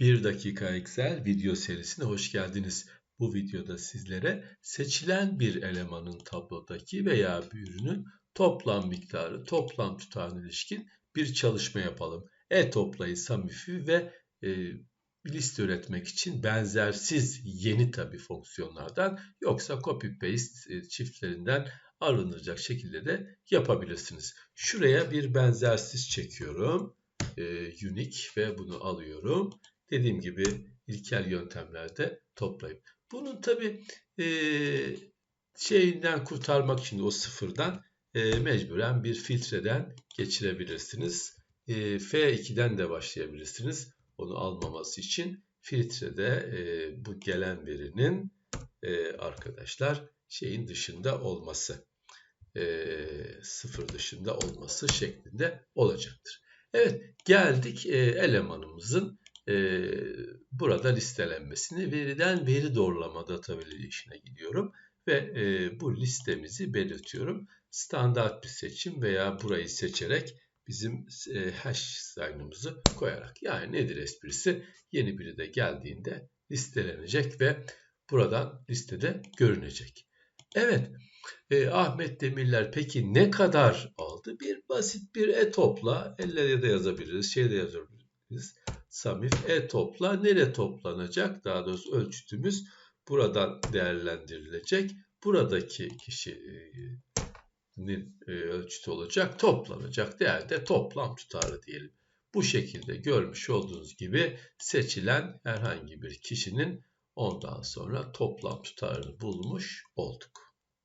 1 dakika Excel video serisine hoş geldiniz. Bu videoda sizlere seçilen bir elemanın tablodaki veya bir ürünün toplam miktarı, toplam tutarına ilişkin bir çalışma yapalım. E-toplayı, Samifi ve e, liste üretmek için benzersiz yeni tabi fonksiyonlardan yoksa copy paste e, çiftlerinden alınacak şekilde de yapabilirsiniz. Şuraya bir benzersiz çekiyorum. E, unique ve bunu alıyorum. Dediğim gibi ilkel yöntemlerde toplayıp. Bunun tabi e, şeyinden kurtarmak için o sıfırdan e, mecburen bir filtreden geçirebilirsiniz. E, F2'den de başlayabilirsiniz. Onu almaması için filtrede e, bu gelen verinin e, arkadaşlar şeyin dışında olması e, sıfır dışında olması şeklinde olacaktır. Evet geldik e, elemanımızın e, burada listelenmesini veriden veri doğrulama dataveri işine gidiyorum ve e, bu listemizi belirtiyorum. Standart bir seçim veya burayı seçerek bizim e, hash sign'ımızı koyarak. Yani nedir esprisi? Yeni biri de geldiğinde listelenecek ve buradan listede görünecek. Evet, e, Ahmet Demirler peki ne kadar aldı? Bir basit bir e-topla, elle de yazabiliriz, şeyde yazabiliriz. Samif e-topla nere toplanacak? Daha doğrusu ölçütümüz buradan değerlendirilecek. Buradaki kişinin e, ölçütü olacak, toplanacak değerde toplam tutarı diyelim. Bu şekilde görmüş olduğunuz gibi seçilen herhangi bir kişinin ondan sonra toplam tutarını bulmuş olduk.